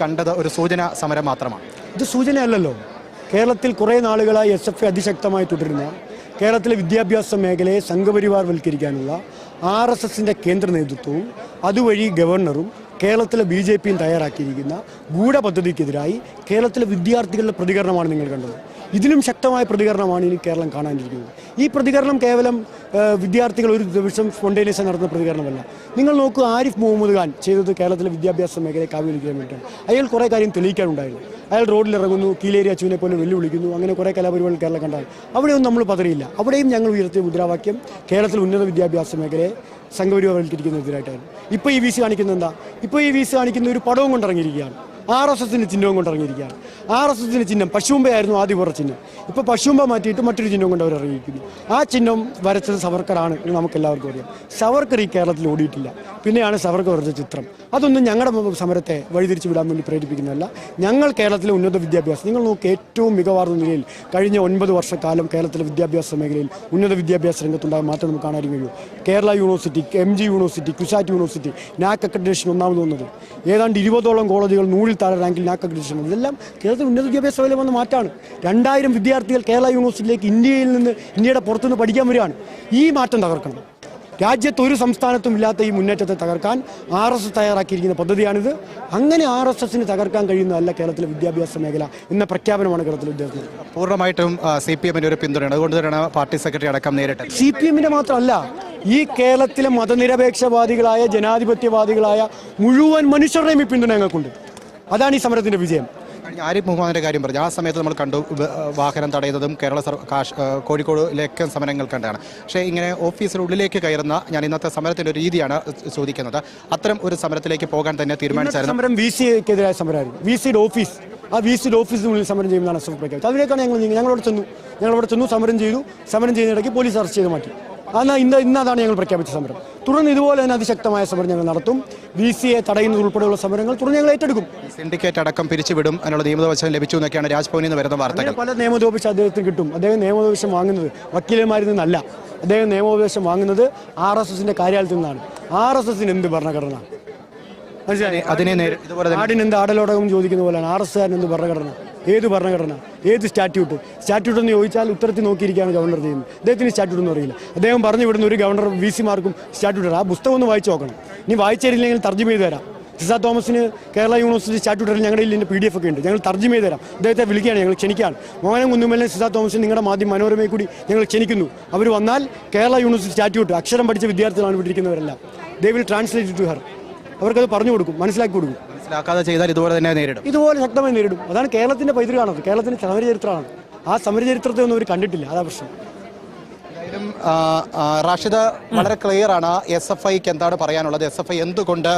കണ്ടത് ഒരു സൂചന സമരം മാത്രമാണ്. ഇത് സൂചനയല്ലല്ലോ. കേരളത്തിൽ കുറേ നാളുകളായി എസ് എഫ് അതിശക്തമായി തുടരുന്ന കേരളത്തിലെ വിദ്യാഭ്യാസ മേഖലയെ സംഘപരിവാർവൽക്കരിക്കാനുള്ള ആർ എസ് എസിന്റെ കേന്ദ്ര നേതൃത്വവും അതുവഴി ഗവർണറും കേരളത്തിലെ ബി ജെ പിയും തയ്യാറാക്കിയിരിക്കുന്ന ഗൂഢപദ്ധതിക്കെതിരായി കേരളത്തിലെ വിദ്യാർത്ഥികളുടെ പ്രതികരണമാണ് നിങ്ങൾ കണ്ടത്. ഇതിലും ശക്തമായ പ്രതികരണമാണ് ഇനി കേരളം കാണാനിരിക്കുന്നത്. ഈ പ്രതികരണം കേവലം വിദ്യാർത്ഥികൾ ഒരു ദിവസം സ്പോണ്ടേനിയസ് നടത്തുന്ന പ്രതികരണമല്ല. നിങ്ങൾ നോക്കൂ ആരിഫ് മുഹമ്മദ് ഖാൻ ചെയ്തത് കേരളത്തിലെ വിദ്യാഭ്യാസ മേഖലയെ കാവ്യലിക്കാൻ വേണ്ടിയിട്ടാണ് അയാൾ കുറേ കാര്യം തെളിയിക്കാനുണ്ടായിരുന്നു. അയാൾ റോഡിൽ ഇറങ്ങുന്നു കീലേരി അച്ചുവിനെ പോലെ വെല്ലുവിളിക്കുന്നു അങ്ങനെ കുറേ കലാപരിപാടികൾ കേരളം കണ്ടാൽ. അവിടെയൊന്നും നമ്മൾ പതറിയില്ല. അവിടെയും ഞങ്ങൾ ഉയർത്തിയ മുദ്രാവാക്യം കേരളത്തിൽ ഉന്നത വിദ്യാഭ്യാസ മേഖലയെ സംഘപരിവാറിക്കുന്നതിനായിട്ടായിരുന്നു ഇപ്പോൾ ഈ വീസ് കാണിക്കുന്നത് എന്താ? ഇപ്പോൾ ഈ വീസ് കാണിക്കുന്ന ഒരു പടവും കൊണ്ടിറങ്ങിയിരിക്കുകയാണ്. ആർ എസ് എസിന്റെ ചിഹ്നവും കൊണ്ടിറങ്ങിയിരിക്കുകയാണ് ആർ എസ് എസിന്റെ ചിഹ്നം പശുമ്പയായിരുന്നു ആദ്യ കുറേ ചിഹ്നം. ഇപ്പോൾ പശുമ്പ മാറ്റിയിട്ട് മറ്റൊരു ചിഹ്നം കൊണ്ട് അവർ ഇറങ്ങിയിരിക്കുന്നു ആ ചിഹ്നം വരച്ചത് സവർക്കറാണ് എന്ന് നമുക്കെല്ലാവർക്കും അറിയാം. സവർക്കർ ഈ കേരളത്തിൽ ഓടിയിട്ടില്ല. പിന്നെയാണ് സവർക്കർ വരച്ച ചിത്രം. അതൊന്നും ഞങ്ങളുടെ സമരത്തെ വഴിതിരിച്ചു വിടാൻ വേണ്ടി പ്രേരിപ്പിക്കുന്നതല്ല. ഞങ്ങൾ കേരളത്തിലെ ഉന്നത വിദ്യാഭ്യാസം നിങ്ങൾ നോക്കി ഏറ്റവും മികവാർന്ന നിലയിൽ കഴിഞ്ഞ ഒൻപത് വർഷക്കാലം കേരളത്തിലെ വിദ്യാഭ്യാസ മേഖലയിൽ ഉന്നത വിദ്യാഭ്യാസ രംഗത്തുണ്ടായ മാറ്റം നമുക്ക് കാണാൻ കഴിയും. Kerala university M G university CUSAT university NAAC accreditation ഒന്നാമത് വന്നത്. ഏതാണ്ട് ഇരുപതോളം കോളേജുകൾ നൂറിൽ താഴെ റാങ്കിൽ അക്രഡിറ്റേഷൻ ഇതെല്ലാം കേരളത്തിൽ ഉന്നത വിദ്യാഭ്യാസ മേഖല വന്ന മാറ്റമാണ് രണ്ടായിരം വിദ്യാർത്ഥികൾ കേരള യൂണിവേഴ്സിറ്റിയിലേക്ക് ഇന്ത്യയിൽ നിന്ന് ഇന്ത്യയുടെ പുറത്തുനിന്ന് പഠിക്കാൻ വരികയാണ്. ഈ മാറ്റം തകർക്കണം. രാജ്യത്ത് ഒരു സംസ്ഥാനത്തും ഇല്ലാത്ത ഈ മുന്നേറ്റത്തെ തകർക്കാൻ ആർ എസ് എസ് തയ്യാറാക്കിയിരിക്കുന്ന പദ്ധതിയാണിത്. അങ്ങനെ ആർ എസ് എസിന് തകർക്കാൻ കഴിയുന്നതല്ല കേരളത്തിലെ വിദ്യാഭ്യാസ മേഖല എന്ന പ്രഖ്യാപനമാണ് കേരളത്തിലെ വിദ്യാർത്ഥി പൂർണമായിട്ടും സി പി എമ്മിന്റെ ഒരു പിന്തുണയാണ്. അതുകൊണ്ട് തന്നെയാണ് പാർട്ടി സെക്രട്ടറി അടക്കം നേരിട്ട് സി പി എമ്മിന്റെ മാത്രമല്ല ഈ കേരളത്തിലെ മതനിരപേക്ഷവാദികളായ ജനാധിപത്യവാദികളായ മുഴുവൻ മനുഷ്യരുടെയും ഈ പിന്തുണ ഞങ്ങൾക്കുണ്ട്. അതാണ് ഈ സമരത്തിന്റെ വിജയം. കഴിഞ്ഞ ആരിഫ് മുഹമ്മദിന്റെ കാര്യം പറഞ്ഞു. ആ സമയത്ത് നമ്മൾ കണ്ടു വാഹനം തടയുന്നതും കേരള കാശ് കോഴിക്കോടിലേക്ക് സമരങ്ങൾ കണ്ടാണ്. പക്ഷേ ഇങ്ങനെ ഓഫീസിനുള്ളിലേക്ക് കയറുന്ന ഞാൻ ഇന്നത്തെ സമരത്തിന്റെ ഒരു രീതിയാണ് ചോദിക്കുന്നത്. അത്തരം ഒരു സമരത്തിലേക്ക് പോകാൻ തന്നെ തീരുമാനിച്ചായിരുന്നു. സമരം വി സിക്കെതിരായ സമരമായിരുന്നു. വി സിയുടെ ഓഫീസ്. ആ വി സിയുടെ ഓഫീസിനുള്ളിൽ സമരം എഫ് പ്രഖ്യാപിച്ചത് അതിലേക്കാണ് ഞങ്ങൾ ഞങ്ങളോട് ചെന്നു. ഞങ്ങളവിടെ ചെന്നു സമരം ചെയ്തു. സമരം ചെയ്യുന്നിടയ്ക്ക് പോലീസ് അറസ്റ്റ് ചെയ്ത് മാറ്റി. എന്നാൽ ഇന്ന് ഇന്നതാണ് ഞങ്ങൾ പ്രഖ്യാപിച്ച സമരം. തുടർന്ന് ഇതുപോലെ തന്നെ അതിശക്തമായ സമരം ഞങ്ങൾ നടത്തും. വി എ തടയുന്നത് ഉൾപ്പെടെയുള്ള സമരങ്ങൾ തുടർന്ന് ഞങ്ങൾ ഏറ്റെടുക്കും. സിൻഡിക്കേറ്റ് അടക്കം പിരിച്ചുവിടും എന്നുള്ള നിയമവശം ലഭിച്ചു എന്നൊക്കെയാണ് രാജ്ഭവനിൽ നിന്ന് വരുന്ന വാർത്തകൾ. പല നിയമോപദേശം അദ്ദേഹത്തിന് കിട്ടും. അദ്ദേഹം നിയമോപദേശം വാങ്ങുന്നത് വക്കീലന്മാരിൽ നിന്നല്ല. അദ്ദേഹം നിയമോപദേശം വാങ്ങുന്നത് ആർ എസ് എസിന്റെ കാര്യാലയത്തിൽ നിന്നാണ്. ആർ എസ് എസിന് എന്ത് ഭരണഘടന? മനസ്സിലായി? അതിനെ എന്ത് ആടലോടകം ചോദിക്കുന്ന പോലെയാണ്. ആർ എസ് കാരന് എന്ത് ഭരണഘടന? ഏത് ഭരണഘടന ഏത് സ്റ്റാറ്റ്യൂട്ട്? സ്റ്റാറ്റ്യൂട്ട് എന്ന് ചോദിച്ചാൽ ഉത്തരത്തിൽ നോക്കിയിരിക്കുകയാണ് ഗവർണർ ചെയ്യുന്നത്. അദ്ദേഹത്തിന് സ്റ്റാറ്റ്യൂട്ട് ഒന്നും അറിയില്ല. അദ്ദേഹം പറഞ്ഞു വിടുന്ന ഒരു ഗവർണർ വി സിമാർക്കും സ്റ്റാറ്റ്യൂട്ട് ആ പുസ്തകം ഒന്ന് വായിച്ചു നോക്കണം. ഇനി വായിച്ചിരുന്നില്ലെങ്കിൽ തർജമ ചെയ്ത് തരാം. സിസാ തോമസിന് കേരള യൂണിവേഴ്സിറ്റി സ്റ്റാറ്റ്യൂട്ടറിൽ ഞങ്ങളുടെ ഇതിന്റെ പി ഡി എഫ് ഒക്കെ ഉണ്ട്. ഞങ്ങൾ തർജമ ചെയ്ത് തരാം. അദ്ദേഹത്തെ വിളിക്കുകയാണ്. ഞങ്ങൾ ക്ഷണിക്കുകയാണ്. മോഹനം കുന്നുമലിനെ സിസാ തോമസിന് നിങ്ങളുടെ മാധ്യമ മനോരമയിൽ കൂടി ഞങ്ങൾ ക്ഷണിക്കുന്നു. അവർ വന്നാൽ കേരള യൂണിവേഴ്സിറ്റി സ്റ്റാറ്റ്യൂട്ട് അക്ഷരം പഠിച്ച വിദ്യാർത്ഥികളാണ് വിട്ടിരിക്കുന്നവരെല്ലാം they will translate to her അവർക്കത് പറഞ്ഞു കൊടുക്കും. മനസ്സിലാക്കി കൊടുക്കും. മനസ്സിലാക്കാതെ ചെയ്താൽ ഇതുപോലെ തന്നെ നേരിടും. ഇതുപോലെ ശക്തമായി നേരിടും. അതാണ് കേരളത്തിന്റെ പൈതൃകമാണത്. കേരളത്തിന്റെ സമരചരിത്രമാണ് ആ സമരചരിത്രത്തെ ഒന്നും അവർ കണ്ടിട്ടില്ല. അതാ പ്രശ്നം. റാഷിദ് വളരെ ക്ലിയർ ആണ് എസ് എഫ് ഐക്ക് എന്താണ് പറയാനുള്ളത്? എസ് എഫ് ഐ എന്തുകൊണ്ട്